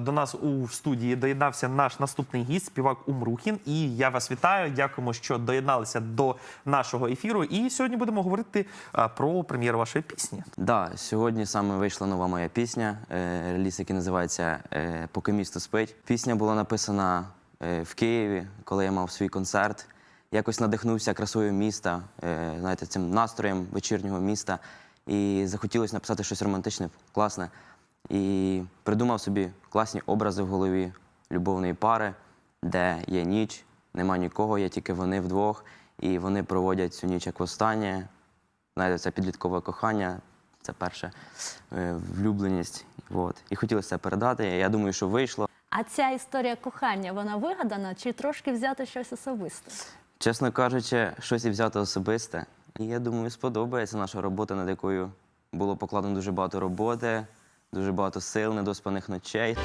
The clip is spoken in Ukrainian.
До нас у студії доєднався наш наступний гість, співак Умрухін. І я вас вітаю. Дякуємо, що доєдналися до нашого ефіру. І сьогодні будемо говорити про прем'єру вашої пісні. Да, сьогодні саме вийшла нова моя пісня, е, реліз, який називається е, Поки місто спить. Пісня була написана е, в Києві, коли я мав свій концерт. Якось надихнувся красою міста, знаєте, цим настроєм вечірнього міста. І захотілося написати щось романтичне, класне. І придумав собі класні образи в голові любовної пари, де є ніч, нема нікого, є тільки вони вдвох, і вони проводять цю ніч як востаннє. Знаєте, це підліткове кохання, це перша е, влюбленість. От. І хотілося це передати. Я думаю, що вийшло. А ця історія кохання, вона вигадана чи трошки взяти щось особисте? Чесно кажучи, щось і взяти особисте. І я думаю, сподобається наша робота, над якою було покладено дуже багато роботи, дуже багато сил, недоспаних ночей.